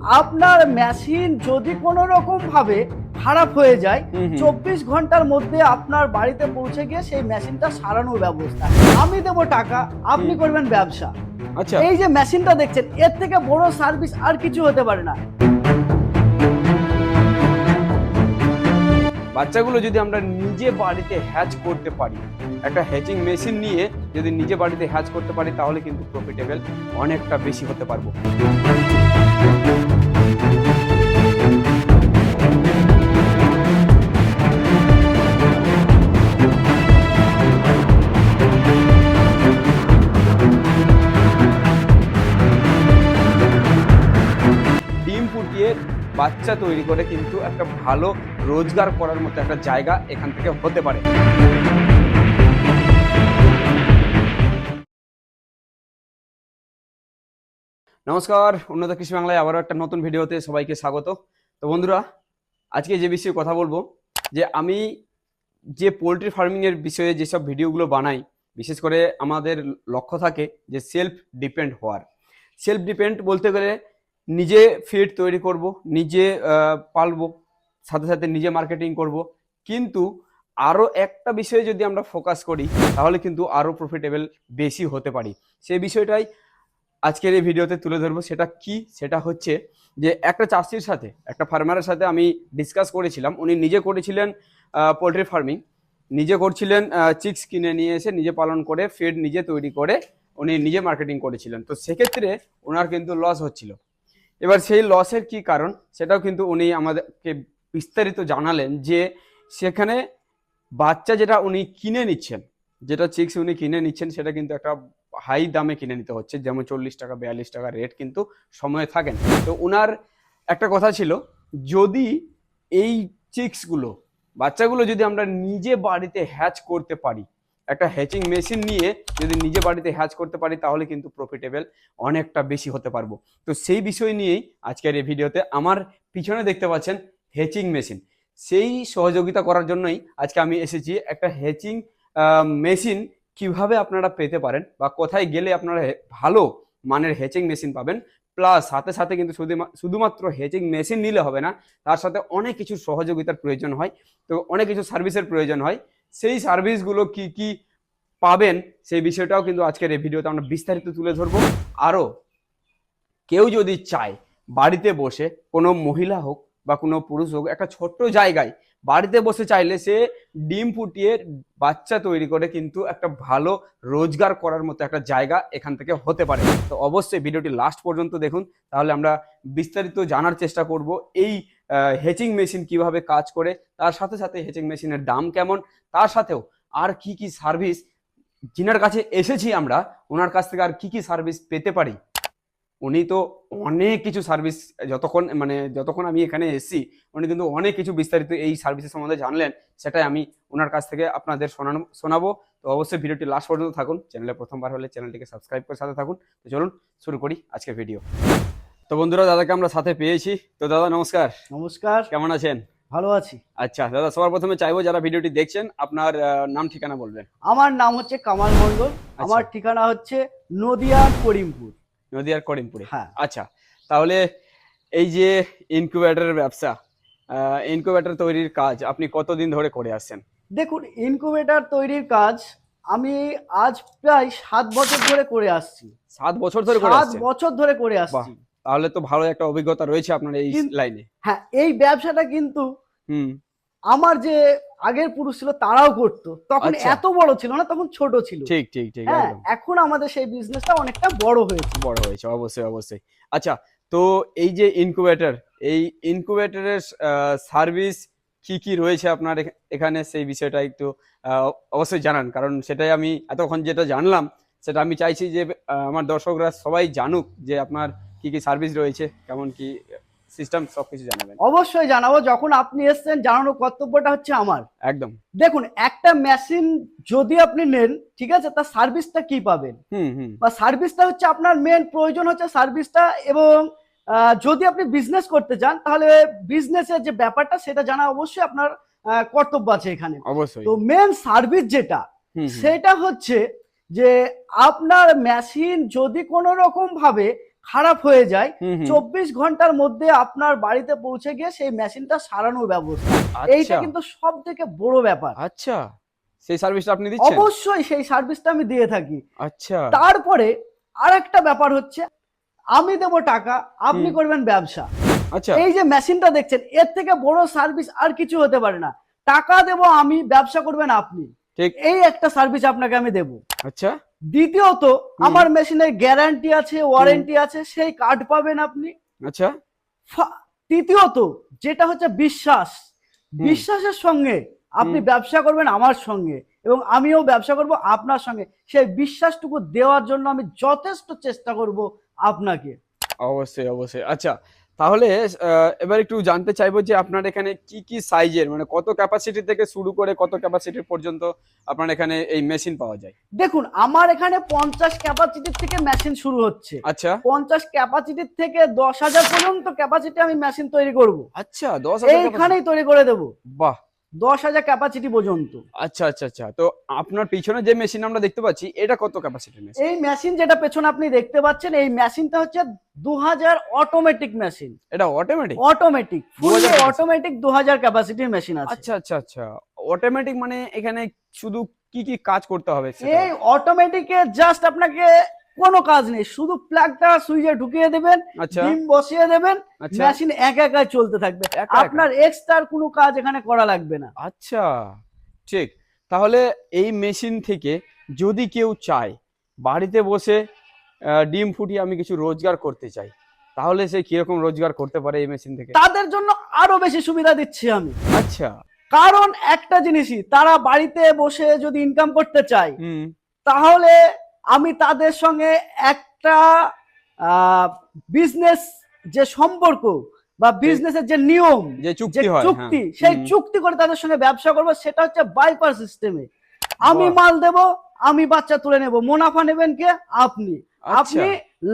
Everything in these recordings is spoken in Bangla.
আপনার মেশিন যদি কোনো রকম ভাবে খারাপ হয়ে যায়। চব্বিশ ঘণ্টার মধ্যে আপনার বাড়িতে পৌঁছে গিয়ে সেই মেশিনটা সারানোর ব্যবস্থা। আমি দেবো টাকা আপনি করবেন ব্যবসা। আচ্ছা। এই যে মেশিনটা দেখছেন এর থেকে বড় সার্ভিস আর কিছু হতে পারে না। বাচ্চাগুলো যদি আমরা নিজে বাড়িতে হ্যাচ করতে পারি একটা হ্যাচিং মেশিন নিয়ে যদি নিজে বাড়িতে হ্যাচ করতে পারি তাহলে কিন্তু প্রফিটেবল অনেকটা বেশি হতে পারব। ফুটিয়ে বাচ্চা তৈরি করে কিন্তু একটা ভালো রোজগার করার মতো একটা জায়গা এখান থেকে হতে পারে। নমস্কার, উন্নত কৃষি বাংলায় আবারও একটা নতুন ভিডিওতে সবাইকে স্বাগত। তো বন্ধুরা, আজকে যে বিষয়ে কথা বলব, যে আমি যে পোলট্রি ফার্মিং এর বিষয়ে যেসব ভিডিওগুলো বানাই, বিশেষ করে আমাদের লক্ষ্য থাকে যে সেলফ ডিপেন্ড হওয়ার। সেলফ ডিপেন্ড বলতে গেলে নিজে ফিড তৈরি করব, নিজে পালবো, সাথে সাথে নিজে মার্কেটিং করব। কিন্তু আরও একটা বিষয়ে যদি আমরা ফোকাস করি, তাহলে কিন্তু আরও প্রফিটেবল বেশি হতে পারি। সেই বিষয়টাই আজকের এই ভিডিওতে তুলে ধরবো। সেটা কি? সেটা হচ্ছে যে একটা চাষির সাথে, একটা ফার্মারের সাথে আমি ডিসকাস করেছিলাম। উনি নিজে করেছিলেন পোলট্রি ফার্মিং নিজে করছিলেন চিক্স কিনে নিয়ে এসে নিজে পালন করে ফিড নিজে তৈরি করে উনি নিজে মার্কেটিং করেছিলেন। তো সেক্ষেত্রে ওনার কিন্তু লস হচ্ছিল। এবার সেই লসের কি কারণ? সেটাও কিন্তু উনি আমাদেরকে বিস্তারিত জানালেন যে সেখানে বাচ্চা যেটা উনি কিনে নিচ্ছেন, যেটা চিক্স উনি কিনে নিচ্ছেন, সেটা কিন্তু একটা হাই দামে কিনে নিতে হচ্ছে। যেমন চল্লিশ টাকা, বিয়াল্লিশ টাকা রেট কিন্তু সময়ে থাকেন তো ওনার একটা কথা ছিল, যদি এই চিক্সগুলো বাচ্চাগুলো যদি আমরা নিজে বাড়িতে হ্যাচ করতে পারি একটা হ্যাচিং মেশিন নিয়ে যদি নিজে বাড়িতে হ্যাচ করতে পারি, তাহলে কিন্তু প্রফিটেবল অনেকটা বেশি হতে পারব। তো সেই বিষয় নিয়েই আজকের এই ভিডিওতে আমার পিছনে দেখতে পাচ্ছেন হ্যাচিং মেশিন সেই সহযোগিতা করার জন্যই আজকে আমি এসেছি একটা হ্যাচিং মেশিন কীভাবে আপনারা পেতে পারেন বা কোথায় গেলে আপনারা ভালো মানের হ্যাচিং মেশিন পাবেন। প্লাস সাথে সাথে কিন্তু শুধুমাত্র হ্যাচিং মেশিন নিলে হবে না, তার সাথে অনেক কিছু সহযোগিতার প্রয়োজন হয়। তো অনেক কিছু সার্ভিসের প্রয়োজন হয়। সেই সার্ভিসগুলো কি কি পাবেন সেই বিষয়টাও কিন্তু আজকের এই ভিডিওতে আমরা বিস্তারিত তুলে ধরবো। আরও কেউ যদি চায় বাড়িতে বসে কোনো মহিলা হোক বা কোনো পুরুষ হোক, একটা ছোট্ট জায়গায় বাড়িতে বসে চাইলে সে ডিম ফুটিয়ে বাচ্চা তৈরি করে কিন্তু একটা ভালো রোজগার করার মতো একটা জায়গা এখান থেকে হতে পারে। তো অবশ্যই ভিডিওটি লাস্ট পর্যন্ত দেখুন, তাহলে আমরা বিস্তারিত জানার চেষ্টা করব এই হেচিং মেশিন কীভাবে কাজ করে, তার সাথে সাথে হেচিং মেশিনের দাম কেমন, তার সাথেও আর কি কি সার্ভিস যিনার কাছে এসেছি আমরা, ওনার কাছ থেকে আর কি কি সার্ভিস পেতে পারি উনি তো অনেক কিছু সার্ভিস যতক্ষণ মানে যতক্ষণ আমি এখানে এসেছি উনি কিন্তু অনেক কিছু বিস্তারিত এই সার্ভিসের সম্বন্ধে জানলেন। সেটাই আমি ওনার কাছ থেকে আপনাদের শোনানো শোনাবো। তো অবশ্যই ভিডিওটি লাস্ট পর্যন্ত থাকুন। চ্যানেলে প্রথমবার হলে চ্যানেলটিকে সাবস্ক্রাইব করে সাথে থাকুন। তো চলুন শুরু করি আজকের ভিডিও তো বন্ধুরা দাদাকে আমরা সাথে পেয়েছি। তো দাদা নমস্কার। নমস্কার। কেমন আছেন? ভালো আছি। আচ্ছা দাদা সবার প্রথমে চাইব যারা ভিডিওটি দেখছেন আপনার নাম ঠিকানা বলবেন। আমার নাম হচ্ছে কামাল মন্ডল আমার ঠিকানা হচ্ছে নদিয়া করিমপুর। নদিয়ার করিমপুরে। হ্যাঁ। আচ্ছা তাহলে এই যে ইনকিউবেটরের ব্যবসা ইনকিউবেটর তৈরির কাজ আপনি কতদিন ধরে করে আসছেন? দেখুন ইনকুবেটর তৈরির কাজ আমি আজ প্রায় সাত বছর ধরে করে আসছি। সাত বছর ধরে করে সাত বছর ধরে করে আসছি। তাহলে তো ভালো একটা অভিজ্ঞতা রয়েছে আপনার এই লাইনে। হ্যাঁ এই ব্যবসাটা কিন্তু হুম। আমার যে আগের পুরুষ ছিল তারাও করতো। তখন আচ্ছা। এত বড় ছিল না তখন ছোট ছিল। ঠিক ঠিক ঠিক হ্যাঁ এখন আমাদের সেই বিজনেসটা অনেকটা বড় হয়েছে। বড় হয়েছে অবশ্যই অবশ্যই। আচ্ছা তো এই যে ইনকিউবেটর এই ইনকিউবেটরের সার্ভিস কি কি রয়েছে আপনার এখানে? সেই বিষয়টা একটু অবশ্যই জানান কারণ সেটাই আমি এতক্ষণ যেটা জানলাম সেটা আমি চাইছি যে আমার দর্শকরা সবাই জানুক যে আপনার কি কি সার্ভিস রয়েছে কেমন কি সিস্টেম সব কিছু জানাবেন। অবশ্যই জানাব যখন আপনি এসছেন জানানোর কর্তব্যটা হচ্ছে আমার। একদম। দেখুন একটা মেশিন যদি আপনি নেন ঠিক আছে তার সার্ভিসটা কি পাবেন? বা সার্ভিসটা হচ্ছে আপনার মেন প্রয়োজন হচ্ছে সার্ভিসটা এবং যদি আপনি বিজনেস করতে চান তাহলে বিজনেসের যে ব্যাপারটা সেটা জানা অবশ্যই আপনার কর্তব্য আছে এখানে। অবশ্যই। তো মেন সার্ভিস যেটা। সেটা হচ্ছে যে আপনার মেশিন যদি কোনো রকম ভাবে খারাপ হয়ে যায় চব্বিশ ঘণ্টার মধ্যে আপনার বাড়িতে পৌঁছে গিয়ে সেই মেশিনটা সারানোর ব্যবস্থা। এইটা আচ্ছা কিন্তু সব থেকে বড় ব্যাপার। আচ্ছা। সেই সার্ভিসটা আপনি দিচ্ছেন? অবশ্যই সেই সার্ভিসটা আমি দিয়ে থাকি। আচ্ছা। তারপরে আরেকটা ব্যাপার হচ্ছে আমি দেবো টাকা আপনি করবেন ব্যবসা। আচ্ছা। এই যে মেশিনটা দেখছেন এর থেকে বড় সার্ভিস আর কিছু হতে পারে না। টাকা দেবো আমি ব্যবসা করবেন আপনি। ঠিক। এই একটা সার্ভিস আপনাকে আমি দেবো। আচ্ছা। দ্বিতীয়ত আমার মেশিনের গ্যারান্টি আছে ওয়ারেন্টি আছে সেই কার্ড পাবেন আপনি। আচ্ছা। তৃতীয়ত যেটা হচ্ছে বিশ্বাস। বিশ্বাসের সঙ্গে আপনি ব্যবসা করবেন আমার সঙ্গে এবং আমিও ব্যবসা করব আপনার সঙ্গে। সেই বিশ্বাসটুকু দেওয়ার জন্য আমি যথেষ্ট চেষ্টা করব আপনাকে। অবশ্যই অবশ্যই। আচ্ছা তাহলে এবার একটু জানতে চাইব যে আপনার এখানে কি কি সাইজের মানে কত ক্যাপাসিটি থেকে শুরু করে কত ক্যাপাসিটি পর্যন্ত আপনার এখানে এই মেশিন পাওয়া যায়? দেখুন আমার এখানে পঞ্চাশ ক্যাপাসিটির থেকে মেশিন শুরু হচ্ছে। আচ্ছা। পঞ্চাশ ক্যাপাসিটির থেকে দশ হাজার পর্যন্ত ক্যাপাসিটি আমি মেশিন তৈরি করব। আচ্ছা দশ? এইখানেই তৈরি করে দেবো। বাহ! দশ হাজার ক্যাপাসিটি পর্যন্ত। আচ্ছা আচ্ছা আচ্ছা। তো আপনার পিছনে যে মেশিন আমরা দেখতে পাচ্ছি এটা কত ক্যাপাসিটি মেশিন এই মেশিন যেটা পেছনে আপনি দেখতে পাচ্ছেন এই মেশিনটা হচ্ছে দু হাজার অটোমেটিক মেশিন এটা অটোমেটিক অটোমেটিক 2000 capacity। অটোমেটিক দু হাজার ক্যাপাসিটির মেশিন আছে। আচ্ছা আচ্ছা আচ্ছা। অটোমেটিক মানে এখানে শুধু কি কি কাজ করতে হবে? এই অটোমেটিকে জাস্ট আপনাকে কোনো কাজ নেই। শুধু প্লাগটা সুইচে ঢুকিয়ে দেবেন আচ্ছা। ডিম বসিয়ে দেবেন আচ্ছা। মেশিন একা একা চলতে থাকবে? আপনার এক্সট্রার কোনো কাজ এখানে করা লাগবে না। আচ্ছা ঠিক। তাহলে এই মেশিন থেকে যদি কেউ চায় বাড়িতে বসে ডিম ফুটিয়ে আমি কিছু রোজগার করতে চাই তাহলে সে কীরকম রোজগার করতে পারে এই মেশিন থেকে? তাদের জন্য আরও বেশি সুবিধা দিচ্ছি আমি। আচ্ছা। কারণ একটা জিনিসই তারা বাড়িতে বসে যদি ইনকাম করতে চায় তাহলে আমি তাদের সঙ্গে একটা বিজনেস যে সম্পর্ক বা বিজনেসের যে নিয়ম যে হয় চুক্তি হ্যাঁ। সেই চুক্তি করে তাদের সঙ্গে ব্যবসা করব সেটা হচ্ছে বাইপার সিস্টেমে আমি মাল দেব আমি বাচ্চা তুলে নেব। মুনাফা নেবেন কে? আপনি। আচ্ছা। আপনি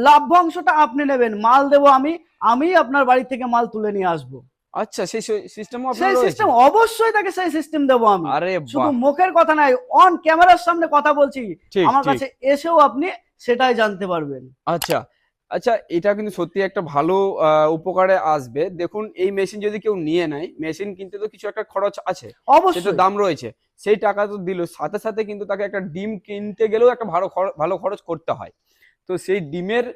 লাভ্যাংশটা আপনি নেবেন। মাল দেব আমি আমি আপনার বাড়ি থেকে মাল তুলে নিয়ে আসব। আচ্ছা সেই সিস্টেমও সেই সিস্টেম অবশ্যই তাকে সেই সিস্টেম দেবো আমি। আরে শুধু মুখের কথা নাই অন ক্যামেরার সামনে কথা বলছি। আমার কাছে এসেও আপনি সেটাই জানতে পারবেন। আচ্ছা আচ্ছা এটা কিন্তু সত্যি একটা ভালো আহ, উপকারে আসবে। দেখুন এই মেশিন যদি কেউ নিয়ে নেয় মেশিন কিনতে তো কিছু একটা খরচ আছে অবশ্যই। দাম রয়েছে। সেই টাকা তো দিল সাথে সাথে কিন্তু তাকে একটা ডিম কিনতে গেলেও একটা ভালো ভালো খরচ করতে হয়। তো সেই ডিমের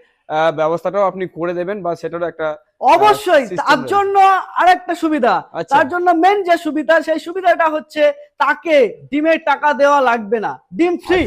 ব্যবস্থাটাও আপনি করে দেবেন বা সেটারও একটা অবশ্যই তার। জন্য আরেকটা সুবিধা আচ্ছা। তার জন্য মেন যে সুবিধা সেই সুবিধাটা হচ্ছে তাকে ডিমের টাকা দেওয়া লাগবে না। ডিম ফ্রি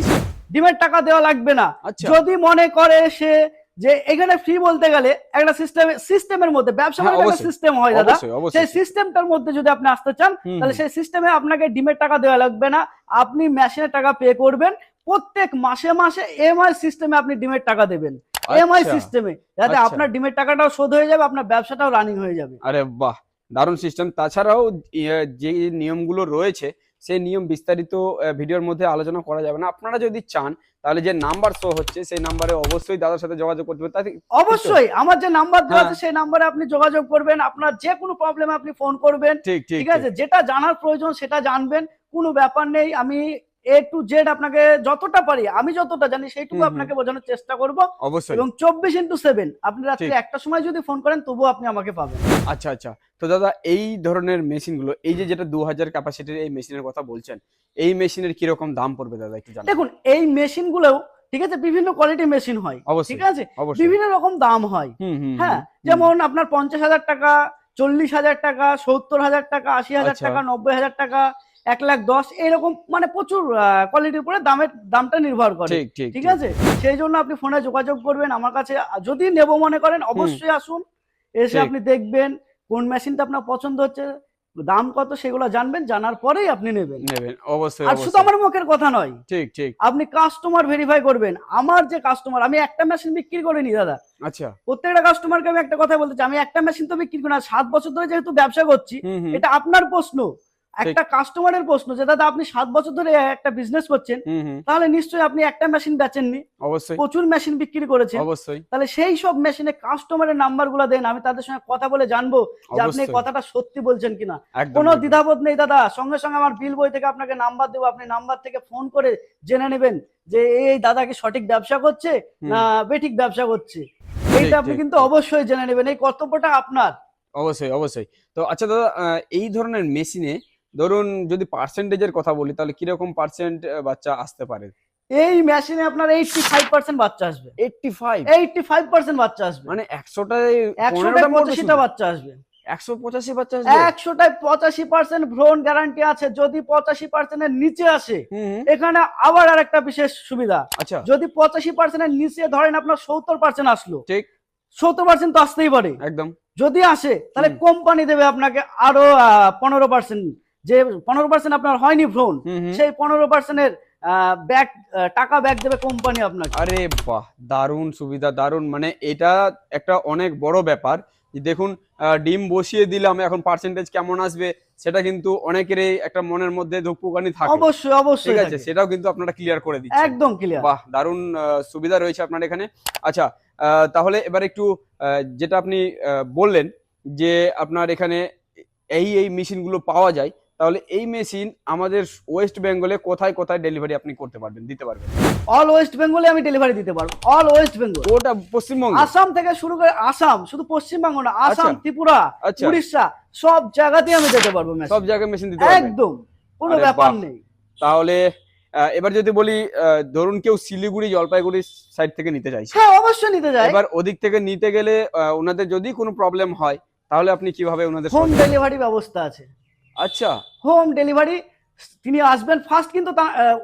ডিমের টাকা দেওয়া লাগবে না। আচ্ছা। যদি মনে করে সে যে এখানে ফ্রি বলতে গেলে একটা সিস্টেম সিস্টেমের মধ্যে ব্যবসা হ্যাঁ, একটা সিস্টেম হয় দাদা। সেই সিস্টেমটার মধ্যে যদি আপনি আসতে চান তাহলে সেই সিস্টেমে আপনাকে ডিমের টাকা দেওয়া লাগবে না। আপনি মেশিনের টাকা পে করবেন। প্রত্যেক মাসে মাসে এমআই সিস্টেমে আপনি ডিমের টাকা দেবেন। এমআই আচ্ছা। সিস্টেমে যাতে আচ্ছা। আপনার ডিমের টাকাটাও শোধ হয়ে যাবে আপনার ব্যবসাটাও রানিং হয়ে যাবে। আরে বাহ দারুণ সিস্টেম তাছাড়াও ইয়ে, যে নিয়মগুলো রয়েছে সেই নিয়ম বিস্তারিত ভিডিওর মধ্যে আলোচনা করা যাবে না। আপনারা যদি চান তাহলে যে নাম্বার শো হচ্ছে সেই নাম্বারে অবশ্যই দাদার সাথে যোগাযোগ করতে হবে তাতে অবশ্যই আমার যে নাম্বার দেওয়া হ্যাঁ। আছে সেই নাম্বারে আপনি যোগাযোগ করবেন। আপনার যে কোনো প্রবলেমে আপনি ফোন করবেন। ঠিক। আছে? যেটা জানার প্রয়োজন সেটা জানবেন। কোনো ব্যাপার নেই। আমি এ টু জেড আপনাকে যতটা পারি আমি যতটা জানি সেইটুকু। আপনাকে বোঝানোর চেষ্টা করব। অবশ্যই। এবং চব্বিশ ইন্টু সেভেন আপনি রাত্রি একটা সময় যদি ফোন করেন তবুও আপনি আমাকে পাবেন। আচ্ছা আচ্ছা। তো দাদা এই ধরনের মেশিনগুলো এই যে যেটা দু হাজার ক্যাপাসিটির এই মেশিনের কথা বলছেন এই মেশিনের কীরকম দাম পড়বে দাদা একটু জানান। দেখুন এই মেশিন গুলোও ঠিক আছে বিভিন্ন কোয়ালিটির মেশিন হয় ঠিক আছে? বিভিন্ন রকম দাম হয়। হ্যাঁ যেমন আপনার পঞ্চাশ হাজার টাকা চল্লিশ হাজার টাকা সত্তর হাজার টাকা আশি হাজার আচ্ছা। টাকা নব্বই হাজার টাকা এক লাখ দশ এরকম মানে প্রচুর কোয়ালিটির উপরে দামের দামটা নির্ভর করে। ঠিক আছে? সেই জন্য আপনি ফোনে যোগাযোগ করবেন। আমার কাছে যদি নেব মনে করেন অবশ্যই আসুন। এসে আপনি দেখবেন কোন মেশিনটা আপনার পছন্দ হচ্ছে দাম কত সেগুলো জানবেন জানার পরেই আপনি নেবেন। নেবেন অবশ্যই আর শুধু আমার মুখের কথা নয়। ঠিক ঠিক। আপনি কাস্টমার ভেরিফাই করবেন। আমার যে কাস্টমার আমি একটা মেশিন বিক্রি করিনি দাদা। আচ্ছা। প্রত্যেকটা কাস্টমারকে আমি একটা কথা বলতে চাই আমি একটা মেশিন তো বিক্রি করি না সাত বছর ধরে যেহেতু ব্যবসা করছি এটা আপনার প্রশ্ন। একটা কাস্টমারের প্রশ্ন যে দাদা আপনি সাত বছর ধরে একটা বিজনেস করছেন। তাহলে নিশ্চয়ই আপনি একটা মেশিন বেচেননি। অবশ্যই। প্রচুর মেশিন বিক্রি করেছেন। অবশ্যই। তাহলে সেই সব মেশিনে কাস্টমারের নাম্বারগুলো দেন। আমি তাদের সঙ্গে কথা বলে জানব যে আপনি কথাটা সত্যি বলছেন কিনা। কোনো দ্বিধাবোধ নেই দাদা। সঙ্গে সঙ্গে আমার বিল বই থেকে আপনাকে নাম্বার দেবো। আপনি নাম্বার থেকে ফোন করে জেনে নেবেন যে এই দাদা কি সঠিক ব্যবসা করছে না বেঠিক ব্যবসা করছে। এইটা আপনি কিন্তু অবশ্যই জেনে নেবেন। এই কর্তব্যটা আপনার। অবশ্যই অবশ্যই। তো আচ্ছা দাদা এই ধরনের মেশিনে ধরুন যদি পার্সেন্টেজের কথা বলি তাহলে কীরকম পার্সেন্ট বাচ্চা আসতে পারে? এই মেশিনে আপনার এইটটি ফাইভ পার্সেন্ট বাচ্চা আসবে। Eighty five eighty five percent বাচ্চা আসবে। মানে একশোটায় একশোটায় পঁচাশিটা বাচ্চা আসবে। একশো পঁচাশি বাচ্চা আসবে? একশোটায় পঁচাশি পার্সেন্ট ভ্রণ গ্যারান্টি আছে। যদি পঁচাশি পার্সেন্টের নিচে আসে এখানে আবার আর একটা বিশেষ সুবিধা। আচ্ছা। যদি পঁচাশি পার্সেন্টের নিচে ধরেন আপনার সত্তর পার্সেন্ট আসলো ঠিক। সত্তর পার্সেন্ট তো আসতেই পারে। একদম। যদি আসে তাহলে কোম্পানি দেবে আপনাকে আরও পনেরো পার্সেন্ট যে পনেরো পার্সেন্ট আপনার হয়নি ভ্রণ। সেই পনেরো পার্সেন্টের ব্যাক টাকা ব্যাক দেবে কোম্পানি আপনাকে। আরে বাহ দারুণ সুবিধা দারুণ। মানে এটা একটা অনেক বড় ব্যাপার। দেখুন ডিম বসিয়ে দিলাম এখন পার্সেন্টেজ কেমন আসবে সেটা কিন্তু অনেকেরই একটা মনের মধ্যে ধুকপুকানি থাকে। অবশ্যই অবশ্যই ঠিক আছে সেটাও কিন্তু আপনারা ক্লিয়ার করে দিচ্ছেন। একদম ক্লিয়ার বাহ দারুণ সুবিধা রয়েছে আপনার এখানে। আচ্ছা আহ, তাহলে এবার একটু যেটা আপনি বললেন যে আপনার এখানে এই এই মেশিনগুলো পাওয়া যায় তাহলে এই মেশিন আমাদের ওয়েস্ট বেঙ্গলে কোথায় কোথায় ডেলিভারি আপনি করতে পারবেন দিতে পারবেন? অল ওয়েস্ট বেঙ্গলে আমি ডেলিভারি দিতে পারব। অল ওয়েস্ট বেঙ্গল ওটা পশ্চিমবঙ্গ? আসাম থেকে শুরু করে আসাম শুধু পশ্চিমবঙ্গ না আসাম আচ্ছা। ত্রিপুরা আচ্ছা। উড়িষ্যা সব জায়গাতেই আমি যেতে পারব। সব জায়গায় মেশিন দিতে পারবেন? একদম। কোনো ব্যাপার নেই। তাহলে এবার যদি বলি ধরুন কেউ শিলিগুড়ি জলপাইগুড়ি সাইড থেকে নিতে চাইছে। হ্যাঁ অবশ্যই নিতে যায়। এবার ওদিক থেকে নিতে গেলে ওনাদের যদি কোনো প্রবলেম হয় তাহলে আপনি কীভাবে ওনাদের হোম ডেলিভারি ব্যবস্থা আছে। আচ্ছা। হোম ডেলিভারি তিনি আসবেন ফার্স্ট কিন্তু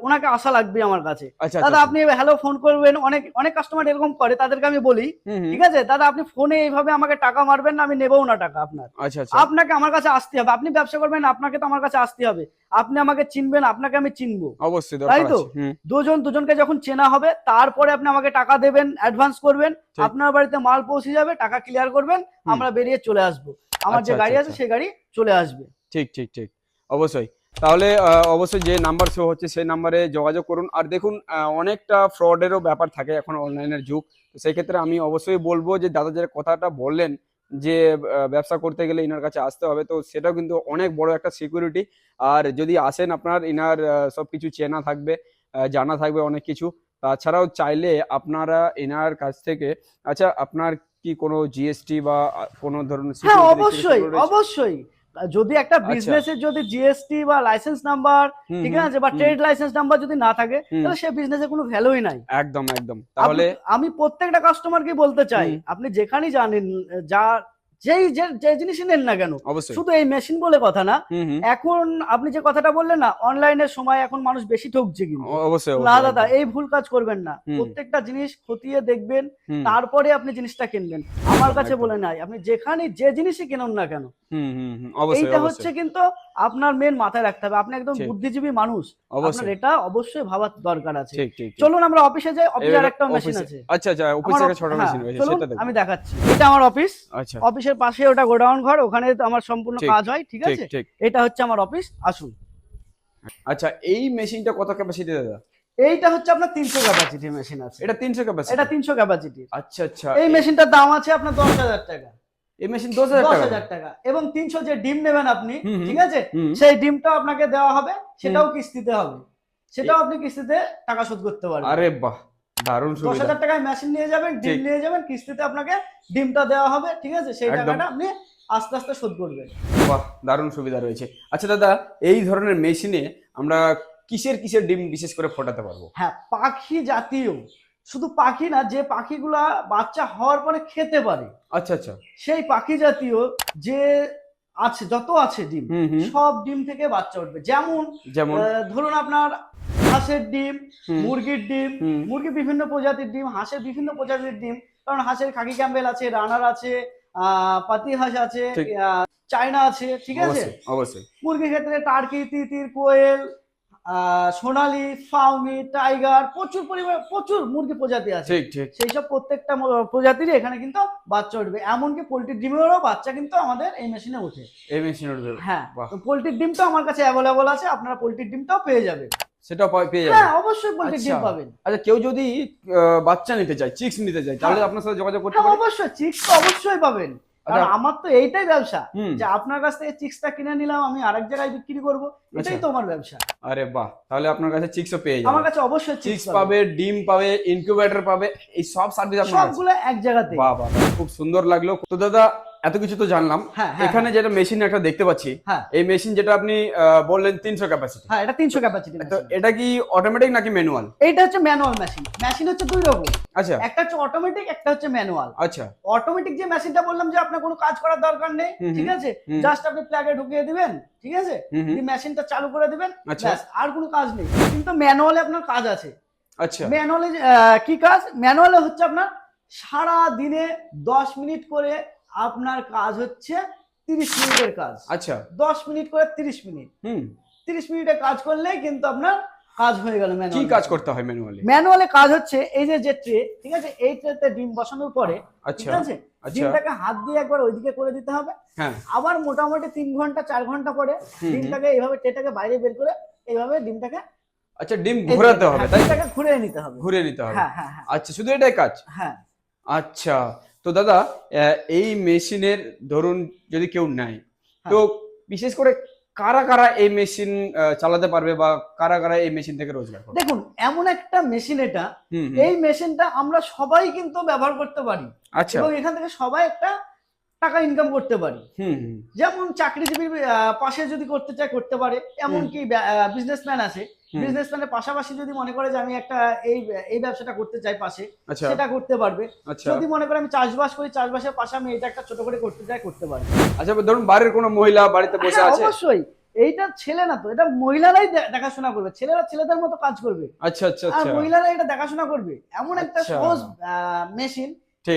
ওনাকে আসা লাগবে আমার কাছে। আচ্ছা দাদা আচ্ছা। আপনি হ্যালো ফোন করবেন অনেক অনেক কাস্টমার এরকম করে তাদেরকে আমি বলি। ঠিক আছে? দাদা আপনি ফোনে এইভাবে আমাকে টাকা মারবেন না আমি নেবও না টাকা আপনার। আচ্ছা আচ্ছা। আপনাকে আমার কাছে আসতে হবে। আপনি ব্যবসা করবেন আপনাকে তো আমার কাছে আসতে হবে। আপনি আমাকে চিনবেন আপনাকে আমি চিনবো। অবশ্যই তাই তো? দুজন দুজনকে যখন চেনা হবে তারপরে আপনি আমাকে টাকা দেবেন অ্যাডভান্স করবেন আপনার বাড়িতে মাল পৌঁছে যাবে টাকা ক্লিয়ার করবেন আমরা বেরিয়ে চলে আসব। আমার যে আচ্ছা, গাড়ি আচ্ছা, আছে আচ্ছা। সেই গাড়ি চলে আসবে। ঠিক ঠিক ঠিক। অবশ্যই। তাহলে অবশ্যই যে নাম্বার শো হচ্ছে সেই নাম্বারে যোগাযোগ করুন। আর দেখুন অনেকটা ফ্রডেরও ব্যাপার থাকে এখন অনলাইনের যুগ। তো সেই ক্ষেত্রে আমি অবশ্যই বলব যে দাদা যে কথাটা বললেন যে ব্যবসা করতে গেলে ইনার কাছে আসতে হবে তো সেটাও কিন্তু অনেক বড় একটা সিকিউরিটি আর যদি আসেন আপনার ইনার আহ, সবকিছু চেনা থাকবে জানা থাকবে অনেক কিছু। তাছাড়াও চাইলে আপনারা এনার কাছ থেকে আচ্ছা আপনার কি কোনো জিএসটি বা কোনো ধরনের হ্যাঁ অবশ্যই অবশ্যই। যদি একটা আচ্ছা। বিজনেসের যদি জিএসটি বা লাইসেন্স নাম্বার ঠিক আছে বা ট্রেড লাইসেন্স নাম্বার যদি না থাকে তাহলে সে বিজনেসের কোনো ভ্যালুই নাই। একদম একদম। তাহলে আমি প্রত্যেকটা কাস্টমারকে বলতে চাই আপনি যেখানেই জানেন যা যেই যে- যে জিনিসই নেন না কেন শুধু এই মেশিন বলে কথা না এখন আপনি যে কথাটা বললেন না অনলাইনের সময় এখন মানুষ বেশি ঠকছে কিন্তু। না দাদা এই ভুল কাজ করবেন না। প্রত্যেকটা জিনিস খতিয়ে দেখবেন তারপরে আপনি জিনিসটা কিনবেন। আমার কাছে বলে নাই। আপনি যেখানে যে জিনিসই কিনুন না কেন এইটা হচ্ছে কিন্তু আপনার মেন মাথায় রাখতে হবে। আপনি একদম বুদ্ধিজীবী মানুষ। আপনার এটা অবশ্যই ভাবার দরকার আছে। চলুন আমরা অফিসে যাই। অফিসে একটা মেশিন আছে। আচ্ছা আচ্ছা অফিস অফ- ছোট হ্যাঁ, মেশিন রয়েছে চলুন, সেটা আমি দেখাচ্ছি। এটা আমার অফিস আচ্ছা। অফিসের পাশে ওটা গোডাউন ঘর ওখানে আমার সম্পূর্ণ কাজ হয় ঠিক ঠিক আছে? এটা হচ্ছে আমার অফিস আসুন। আচ্ছা এই মেশিনটা কত ক্যাপাসিটি দাদা? এইটা হচ্ছে আপনার তিনশো ক্যাপাসিটি মেশিন আছে। এটা তিনশো ক্যাপাসিটি এটা তিনশো ক্যাপাসিটি আচ্ছা আচ্ছা। এই মেশিনটার দাম আছে আপনার দশ হাজার টাকা। এই মেশিন দশ হাজার টাকা? হাজার টাকা। এবং তিনশো যে ডিম নেবেন আপনি। ঠিক আছে? সেই ডিমটা আপনাকে দেওয়া হবে সেটাও কিস্তিতে হবে। সেটাও আপনি কিস্তিতে টাকা শোধ করতে পারবেন। আরে বাহ দারুণ সুবিধা। হাজার টাকায় মেশিন নিয়ে যাবেন ডিম নিয়ে যাবেন কিস্তিতে আপনাকে ডিমটা দেওয়া হবে ঠিক আছে? সেই টাকাটা আপনি আস্তে আস্তে শোধ করবেন। বাহ দারুণ সুবিধা রয়েছে। আচ্ছা দাদা এই ধরনের মেশিনে আমরা কিসের কিসের ডিম বিশেষ করে ফোটাতে পারব? হ্যাঁ পাখি জাতীয়। শুধু পাখি না যে পাখিগুলা বাচ্চা হওয়ার পরে খেতে পারে আচ্ছা আচ্ছা। সেই পাখি জাতীয় যে আছে যত আছে ডিম সব ডিম থেকে বাচ্চা উঠবে। যেমন যেমন? ধরুন আপনার হাঁসের ডিম মুরগির ডিম হুম, মুরগি বিভিন্ন প্রজাতির ডিম হাঁসের বিভিন্ন প্রজাতির ডিম। কারণ হাঁসের খাকি ক্যাম্বেল আছে রানার আছে আহ পাতি হাঁস আছে চায়না আছে ঠিক আছে? অবশ্যই। মুরগির ক্ষেত্রে টার্কি তিতির কোয়েল সোনালি ফাউমি টাইগার প্রচুর পরিমাণ প্রচুর মুরগি প্রজাতি আছে। সেই সব প্রত্যেকটা প্রজাতিরই এখানে কিন্তু বাচ্চা উঠবে। এমনকি পোলট্রির ডিমেরও বাচ্চা কিন্তু আমাদের এই মেশিনে ওঠে। এই মেশিন উঠবে। হ্যাঁ। তো পোলট্রির ডিমটা আমার কাছে অ্যাভেলেবল আছে আপনারা পোলট্রির ডিমটাও পেয়ে যাবেন। সেটাও পেয়ে যাবে হ্যাঁ অবশ্যই পোলট্রির ডিম আচ্ছা। পাবেন। আচ্ছা কেউ যদি বাচ্চা নিতে চায় চিক্স নিতে চায় তাহলে হ্যাঁ। আপনার সাথে যোগাযোগ করতে হ্যাঁ অবশ্যই চিক্স তো অবশ্যই পাবেন। কারণ আচ্ছা। আমার তো এইটাই ব্যবসা যে আপনার কাছ থেকে চিক্সটা কিনে নিলাম আমি আরেক জায়গায় বিক্রি করব এটাই আচ্ছা। তো আমার ব্যবসা। আরে বাহ তাহলে আপনার কাছে চিক্সও পেয়ে আমার কাছে অবশ্যই চিক্স পাবে ডিম পাবে ইনকিউবেটর পাবে এই সব সার্ভিস আপনার সবগুলো এক জায়গাতে বাহ বাহ, খুব সুন্দর লাগল। তো দাদা এত কিছু তো জানলাম। হ্যাঁ হ্যাঁ এখানে যেটা মেশিন একটা দেখতে পাচ্ছি হ্যাঁ। এই মেশিন যেটা আপনি বললেন তিনশো ক্যাপাসিটি হ্যাঁ এটা তিনশো ক্যাপাসিটি এটা কি অটোমেটিক নাকি ম্যানুয়াল এটা হচ্ছে ম্যানুয়াল মেশিন মেশিন হচ্ছে দুই রকম। আচ্ছা। একটা হচ্ছে অটোমেটিক একটা হচ্ছে ম্যানুয়াল আচ্ছা। অটোমেটিক যে মেশিনটা বললাম যে আপনার কোনো কাজ করার দরকার নেই ঠিক আছে? জাস্ট আপনি প্লাগে ঢুকিয়ে দিবেন ঠিক আছে? মেশিনটা চালু করে দিবেন আচ্ছা। আর কোনো কাজ নেই। কিন্তু ম্যানুয়ালে আপনার কাজ আছে। আচ্ছা। ম্যানুয়ালে কি কাজ? ম্যানুয়ালে হচ্ছে আপনার সারা দিনে দশ মিনিট করে আপনার কাজ হচ্ছে তিরিশ মিনিটের কাজ। আচ্ছা। দশ মিনিট করে তিরিশ মিনিট। হুম। তিরিশ মিনিটে কাজ করলে কিন্তু আপনার কাজ হয়ে গেল কি ম্যানুয়াল কাজ করতে হয় ম্যানুয়ালি ম্যানুয়ালে কাজ হচ্ছে এই যে যে ট্রে ঠিক আছে? এই ট্রেতে ডিম বসানোর পরে ঠিক আচ্ছা আছে? আচ্ছা। ডিমটাকে হাত দিয়ে একবার ওইদিকে করে দিতে হবে। হ্যাঁ। আবার মোটামুটি তিন ঘণ্টা চার ঘণ্টা পরে। ডিমটাকে এইভাবে ট্রেটাকে বাইরে বের করে এইভাবে ডিমটাকে আচ্ছা ডিম ঘোরাতে হবে হ্যাঁ, তাই ঘুরে নিতে হবে। ঘুরে নিতে হবে। হ্যাঁ। আচ্ছা শুধু এটাই কাজ? হ্যাঁ। আচ্ছা। তো দাদা এই মেশিনের ধরুন যদি কেউ নেয় তো বিশেষ করে কারা কারা এই মেশিন চালাতে পারবে বা কারা কারা এই মেশিন থেকে রোজগার করবে? দেখুন এমন একটা মেশিন এটা এই মেশিনটা আমরা সবাই কিন্তু ব্যবহার করতে পারি। আচ্ছা। এবং এখান থেকে সবাই একটা টাকা ইনকাম করতে পারি। যেমন চাকরিজীবীর পাশে যদি করতে চায় করতে পারে। এমনকি বিজনেসম্যান আছে। বিজনেসম্যানের পাশাপাশি যদি মনে করে যে আমি একটা এই এই ব্যবসাটা করতে চাই পাশে আচ্ছা। সেটা করতে পারবে। আচ্ছা। যদি মনে করে আমি চাষবাস করি চাষবাসের পাশে আমি এটা একটা ছোট করে করতে চাই করতে পারবে। আচ্ছা ধরুন বাড়ির কোনো মহিলা বাড়িতে বসে হ্যাঁ, আছে। অবশ্যই। এইটা ছেলে না তো এটা মহিলারাই দেখাশোনা করবে। ছেলেরা ছেলেদের মতো কাজ করবে। আচ্ছা আচ্ছা আর আচ্ছা। মহিলারা এটা দেখাশোনা করবে। এমন একটা। সহজ মেশিন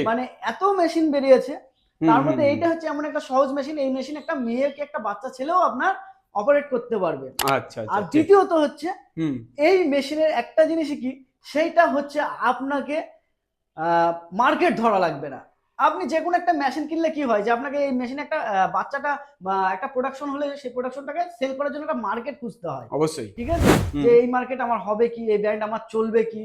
মানে এত মেশিন বেরিয়েছে তার মধ্যে। এইটা হচ্ছে এমন একটা সহজ মেশিন এই মেশিন একটা মেয়েকে একটা বাচ্চা ছেলেও আপনার অপারেট করতে পারবে। আচ্ছা আচ্ছা আর। দ্বিতীয়ত হচ্ছে এই মেশিনের একটা জিনিসই কি? সেইটা হচ্ছে আপনাকে মার্কেট ধরা লাগবে না। আপনি যে কোনো একটা মেশিন কিনলে কি হয় যে আপনাকে এই মেশিনে একটা বাচ্চাটা বা একটা প্রোডাকশন হলে সেই প্রোডাকশনটাকে সেল করার জন্য একটা মার্কেট খুঁজতে হয়। অবশ্যই। ঠিক আছে? যে এই মার্কেট আমার হবে কি? এই ব্র্যান্ড আমার চলবে কি?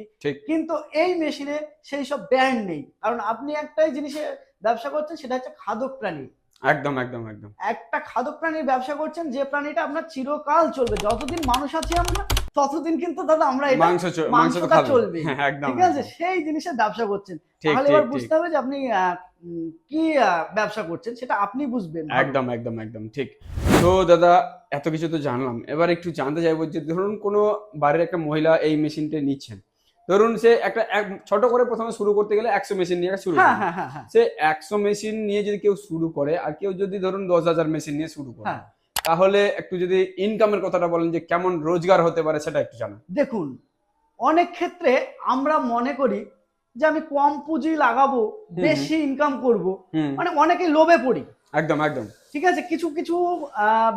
কিন্তু এই মেশিনে সেই সব ব্র্যান্ড নেই। কারণ আপনি একটাই জিনিসে ব্যবসা করছেন সেটা হচ্ছে খাদক প্রাণী। একদম একদম একদম। একটা খাদক প্রাণীর ব্যবসা করছেন যে প্রাণীটা আপনার চিরকাল চলবে। যতদিন মানুষ আছি আমরা ততদিন কিন্তু দাদা আমরা এটা মাংস মাংস তো মাংসটা চলবে। হ্যাঁ একদম ঠিক আছে? সেই জিনিসের ব্যবসা করছেন। তাহলে এবার বুঝতে হবে যে আপনি আহ, কি ব্যবসা করছেন সেটা আপনি বুঝবেন। একদম একদম একদম ঠিক। তো দাদা এত কিছু তো জানলাম। এবার একটু জানতে চাইব যে ধরুন কোনো বাড়ির একটা মহিলা এই মেশিনটা নিচ্ছেন। ধরুন সে একটা ছোট করে প্রথমে শুরু করতে গেলে একশো মেশিন নিয়ে শুরু হ্যাঁ করে। হ্যাঁ হ্যাঁ সে একশো মেশিন নিয়ে যদি কেউ শুরু করে আর কেউ যদি ধরুন দশ হাজার মেশিন নিয়ে শুরু করে। তাহলে একটু যদি ইনকামের কথাটা বলেন যে কেমন রোজগার হতে পারে সেটা একটু জানান। দেখুন অনেক ক্ষেত্রে আমরা মনে করি যে আমি কম পুঁজি লাগাবো বেশি ইনকাম করব মানে অনেকে লোভে পড়ি। একদম একদম। ঠিক আছে কিছু কিছু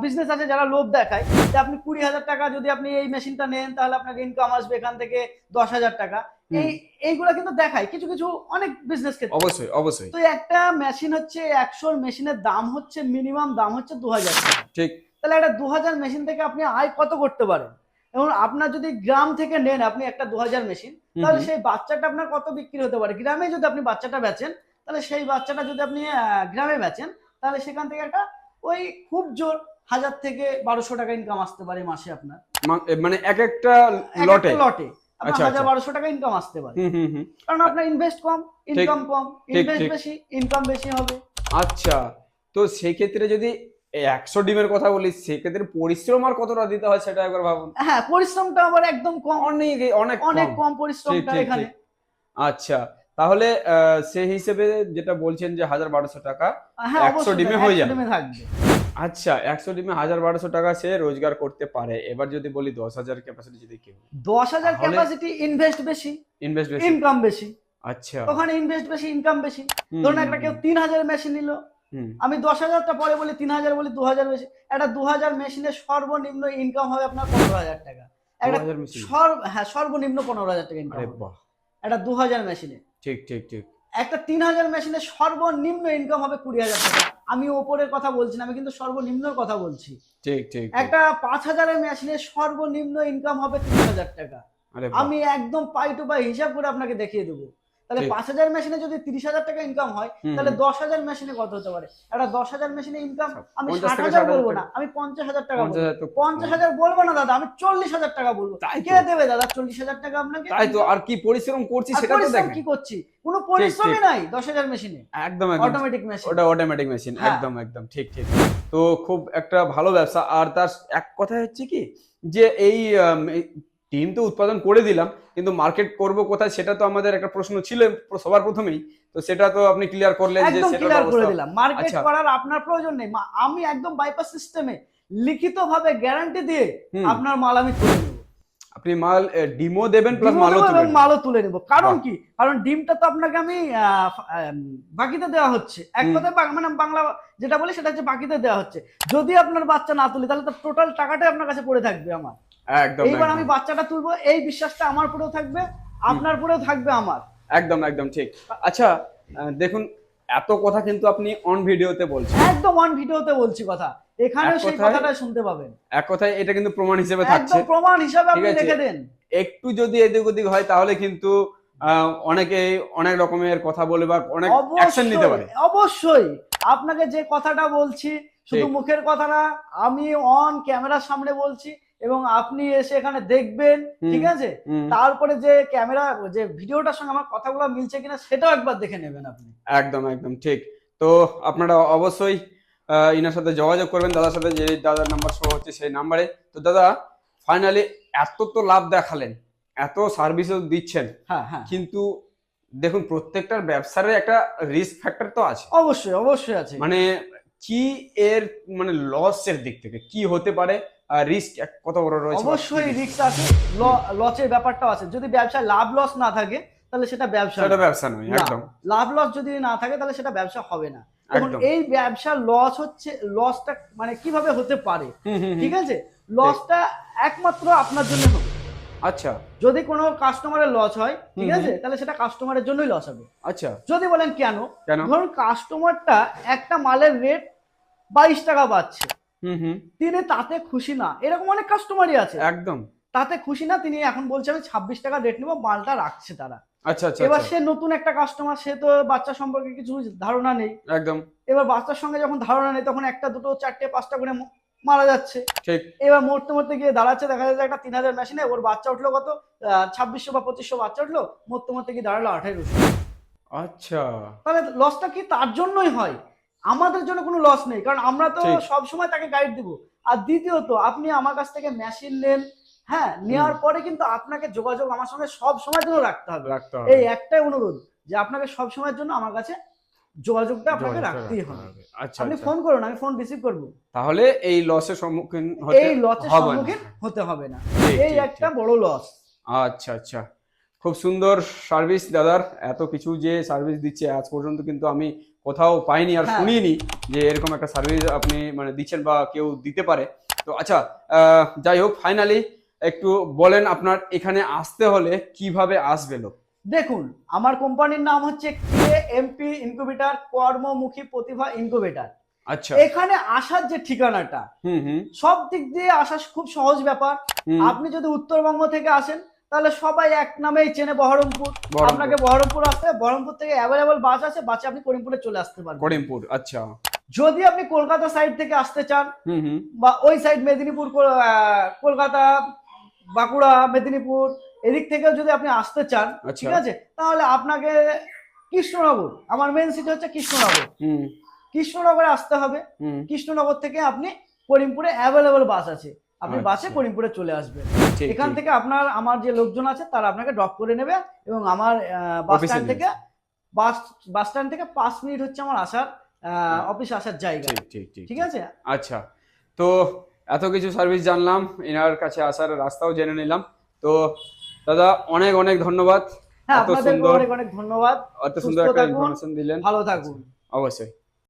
বিজনেস আছে যারা লোভ দেখায়। যে আপনি কুড়ি হাজার টাকা যদি আপনি এই মেশিনটা নেন তাহলে আপনাকে ইনকাম আসবে এখান থেকে দশ হাজার টাকা। এই এইগুলা কিন্তু দেখায়। কিছু কিছু অনেক বিজনেস ক্ষেত্রে। অবশ্যই অবশ্যই। তো একটা মেশিন হচ্ছে একশোর মেশিনের দাম হচ্ছে মিনিমাম দাম হচ্ছে দু হাজার টাকা। ঠিক। তাহলে একটা দু হাজার মেশিন থেকে আপনি আয় কত করতে পারেন? এবং আপনার যদি গ্রাম থেকে নেন আপনি একটা দু হাজার মেশিন তাহলে সেই বাচ্চাটা আপনার কত বিক্রি হতে পারে? গ্রামে যদি আপনি বাচ্চাটা বেচেন তাহলে সেই বাচ্চাটা যদি আপনি আহ, গ্রামে বেচেন তাহলে সেখান থেকে একটা ওই খুব জোর হাজার থেকে বারোশো টাকা ইনকাম আসতে পারে মাসে আপনার। মানে এক একটা লটে? লটে। আচ্ছা, হাজার আচ্ছা। বারোশো টাকা ইনকাম আসতে পারে। কারণ আপনার ইনভেস্ট কম ইনকাম কম। ইনভেস্ট বেশি ইনকাম বেশি হবে। আচ্ছা তো সেক্ষেত্রে যদি একশো ডিমের কথা বলি সেক্ষেত্রে পরিশ্রম আর কতটা দিতে হয় সেটা একবার ভাবুন। হ্যাঁ পরিশ্রমটা আবার একদম কম। অনেক অনেক অনেক কম। কম পরিশ্রমটা এখানে। আচ্ছা তাহলে সেই হিসেবে যেটা বলছেন যে হাজার বারোশো টাকা হ্যাঁ 100 অবশ্যই ডিমে হয়ে যাবে। আচ্ছা একশো ডিমে হাজার বারোশো টাকা সে রোজগার করতে পারে। এবার যদি বলি দশ হাজার ক্যাপাসিটি যদি কেউ দশ হাজার ক্যাপাসিটি ইনভেস্ট বেশি ইনভেস্ট বেশি। ইনকাম বেশি। আচ্ছা। ওখানে ইনভেস্ট বেশি ইনকাম বেশি। ধরুন একটা কেউ তিন হাজার মেশিন নিল। আমি দশ হাজারটা পরে বলি তিন হাজার বলি দু হাজার বেশি। একটা দু হাজার মেশিনের সর্বনিম্ন ইনকাম হবে আপনার পনেরো হাজার টাকা। একটা সর্ব হ্যাঁ সর্বনিম্ন পনেরো হাজার টাকা ইনকাম একটা দু হাজার মেশিনে ঠিক ঠিক ঠিক। একটা তিন হাজার মেশিনে সর্বনিম্ন ইনকাম হবে কুড়ি হাজার টাকা। আমি ওপরের কথা বলছি না আমি কিন্তু সর্বনিম্নর কথা বলছি। ঠিক ঠিক ঠিক। একটা পাঁচ হাজারের মেশিনে সর্বনিম্ন ইনকাম হবে তিন হাজার টাকা আমি একদম পাই টু পাই হিসাব করে আপনাকে দেখিয়ে দেবো। তাহলে পাঁচ হাজার মেশিনে যদি তিরিশ হাজার টাকা ইনকাম হয় তাহলে দশ হাজার মেশিনে কত হতে পারে? একটা দশ হাজার মেশিনে ইনকাম আমি পঞ্চাশ ষাট হাজার বলব। না আমি পঞ্চাশ হাজার টাকা বলব। পঞ্চাশ হাজার বলব না দাদা আমি চল্লিশ হাজার টাকা বলব। কে দেবে দাদা চল্লিশ হাজার টাকা আপনাকে? তাই তো আর কি পরিশ্রম করছি সেটা তো পরিশ্রম দেখেন। কি করছি? কোনো পরিশ্রমই নাই দশ হাজার মেশিনে একদম একদম। অটোমেটিক মেশিন ওটা অটোমেটিক মেশিন হ্যাঁ। একদম একদম। ঠিক ঠিক। তো খুব একটা ভালো ব্যবসা। আর তার এক কথা হচ্ছে কি? যে এই টিম তো উৎপাদন করে দিলাম কিন্তু মার্কেট করব কোথায় সেটা তো আমাদের একটা প্রশ্ন ছিল সবার প্রথমেই। তো সেটা তো আপনি ক্লিয়ার করলেন যে সেটা ক্লিয়ার করে দিলাম। মার্কেট আচ্ছা। করার আপনার প্রয়োজন নেই। আমি একদম বাইপাস সিস্টেমে লিখিত ভাবে গ্যারান্টি দিয়ে আপনার মাল আমি তুলে নেব। আপনি মাল ডিমো দেবেন প্লাস মালও এবং মালও তুলে নেব। কারণ কি? কারণ ডিমটা তো আপনাকে আমি বাকিতে দেওয়া হচ্ছে। এক। কথায় মানে বাংলা যেটা বলি সেটা হচ্ছে বাকিতে দেওয়া হচ্ছে। যদি আপনার বাচ্চা না তুলি তাহলে তো টোটাল টাকাটাই আপনার কাছে পড়ে থাকবে আমার। একদম এইবার আমি বাচ্চাটা তুলবো এই বিশ্বাসটা আমার পরেও থাকবে আপনার পরেও থাকবে আমার। একদম একদম ঠিক। আচ্ছা দেখুন এত কথা কিন্তু আপনি অন ভিডিওতে বলছেন। একদম অন ভিডিওতে বলছি কথা। এখানেও সেই কথাটা শুনতে পাবেন। এক কথায় এটা কিন্তু প্রমাণ হিসেবে থাকছে। একদম প্রমাণ হিসাবে আপনি। রেখে দেন। একটু যদি এদিক ওদিক হয় তাহলে কিন্তু অনেকে অনেক রকমের কথা বলে বা অনেক অ্যাকশন নিতে পারে। অবশ্যই। আপনাকে যে কথাটা বলছি শুধু মুখের কথা না আমি অন ক্যামেরার সামনে বলছি এবং আপনি এসে এখানে দেখবেন ঠিক আছে? তারপরে যে ক্যামেরা যে ভিডিওটার সঙ্গে আমার কথাগুলো মিলছে কিনা সেটাও একবার দেখে নেবেন আপনি। একদম একদম ঠিক। তো আপনারা অবশ্যই ইনার সাথে যোগাযোগ করবেন দাদার সাথে যে দাদার নাম্বার শো হচ্ছে সেই নাম্বারে তো দাদা ফাইনালি এত তো লাভ দেখালেন এত সার্ভিসও দিচ্ছেন। হ্যাঁ হ্যাঁ। কিন্তু দেখুন প্রত্যেকটার ব্যবসার একটা রিস্ক ফ্যাক্টর তো আছে। অবশ্যই অবশ্যই আছে। মানে কি এর মানে লসের দিক থেকে কি হতে পারে রিস্ক কত বড় রয়েছে অবশ্যই রিস্ক আছে। লসের ব্যাপারটাও আছে। যদি ব্যবসায় লাভ লস না থাকে তাহলে সেটা ব্যবসা সেটা ব্যবসা নয় একদম। লাভ লস যদি না থাকে তাহলে সেটা ব্যবসা হবে না। এখন এই ব্যবসার লস হচ্ছে লসটা মানে কীভাবে হতে পারে। ঠিক আছে? লসটা একমাত্র আপনার জন্য হবে। আচ্ছা। যদি কোনো কাস্টমারের লস হয় ঠিক আছে? তাহলে সেটা কাস্টমারের জন্যই লস হবে। আচ্ছা। যদি বলেন কেন? ধরুন কাস্টমারটা একটা মালের রেট বাইশ টাকা পাচ্ছে। তিনি তাতে খুশি না। এরকম অনেক কাস্টমারই আছে। একদম। তাতে খুশি না তিনি এখন বলছে আমি ছাব্বিশ টাকা রেট নেব মালটা রাখছে তারা। আচ্ছা আচ্ছা এবার আচ্ছা। সে নতুন একটা কাস্টমার সে তো বাচ্চা সম্পর্কে কিছু ধারণা নেই। একদম। এবার বাচ্চার সঙ্গে যখন ধারণা নেই তখন একটা দুটো চারটে পাঁচটা করে মারা যাচ্ছে। ঠিক। এবার মরতে মরতে গিয়ে দাঁড়াচ্ছে দেখা যাচ্ছে একটা তিন হাজার মেশিনে ওর বাচ্চা উঠল কত? ছাব্বিশশো বা পঁচিশশো বাচ্চা উঠল মরতে মরতে গিয়ে দাঁড়াল আঠারোশো। আচ্ছা। তাহলে লসটা কি তার জন্যই হয়? আমাদের জন্য কোনো লস নেই। কারণ আমরা তো। সব সময় তাকে গাইড দিব। আর দ্বিতীয়ত আপনি আমার কাছ থেকে মেশিন নেন হ্যাঁ নেওয়ার পরে কিন্তু আপনাকে যোগাযোগ আমার সঙ্গে সব সময় জন্য রাখতে হবে। রাখতে হবে। এই একটাই অনুরোধ যে আপনাকে সব সময়ের জন্য আমার কাছে যোগাযোগটা আপনাকে রাখতেই হবে। আচ্ছা আপনি আচ্ছা। ফোন করুন আমি ফোন রিসিভ করব। তাহলে এই লসের সম্মুখীন হতে এই লসের সম্মুখীন হতে হবে না। এই একটা বড় লস আচ্ছা আচ্ছা। খুব সুন্দর সার্ভিস দাদার। এত কিছু যে সার্ভিস দিচ্ছে আজ পর্যন্ত কিন্তু আমি কোথাও পাইনি আর হ্যাঁ। শুনিনি যে এরকম একটা সার্ভিস আপনি মানে দিচ্ছেন বা কেউ দিতে পারে। তো আচ্ছা যাই হোক ফাইনালি একটু বলেন আপনার এখানে আসতে হলে কীভাবে আসবে লোক? দেখুন আমার কোম্পানির নাম হচ্ছে কে এমপি ইনকিউবেটার কর্মমুখী প্রতিভা ইনকিউবেটার আচ্ছা। এখানে আসার যে ঠিকানাটা হুম হুম। সব দিক দিয়ে আসা খুব সহজ ব্যাপার। আপনি যদি উত্তরবঙ্গ থেকে আসেন তাহলে সবাই এক নামেই চেনে বহরমপুর। আপনাকে বহরমপুর আসতে বহরমপুর থেকে অ্যাভেলেবল বাস আছে বাসে আপনি করিমপুরে চলে আসতে পারবেন। করিমপুর আচ্ছা। যদি আপনি কলকাতা সাইড থেকে আসতে চান বা ওই সাইড মেদিনীপুর কলকাতা বাঁকুড়া মেদিনীপুর এদিক থেকেও যদি আপনি আসতে চান আচ্ছা। ঠিক আছে? তাহলে আপনাকে কৃষ্ণনগর আমার মেন সিটি হচ্ছে কৃষ্ণনগর। হুম। কৃষ্ণনগরে আসতে হবে। কৃষ্ণনগর থেকে আপনি করিমপুরে অ্যাভেলেবল বাস আছে। আপনি বাসে আচ্ছা। করিমপুরে চলে আসবেন। এখান থেকে আপনার আমার যে লোকজন আছে তারা আপনাকে ড্রপ করে নেবে এবং আমার বাস স্ট্যান্ড থেকে বাস বাস স্ট্যান্ড থেকে পাঁচ মিনিট হচ্ছে আমার আসার অফিস আসার জায়গা। ঠিক আছে? আচ্ছা। তো এত কিছু সার্ভিস জানলাম এনার কাছে আসার রাস্তাও জেনে নিলাম। তো দাদা অনেক অনেক ধন্যবাদ। হ্যাঁ এত আপনাদের সুন্দর- অনেক অনেক ধন্যবাদ। এত সুন্দর একটা ইনফরমেশন দিলেন। ভালো থাকুন। অবশ্যই।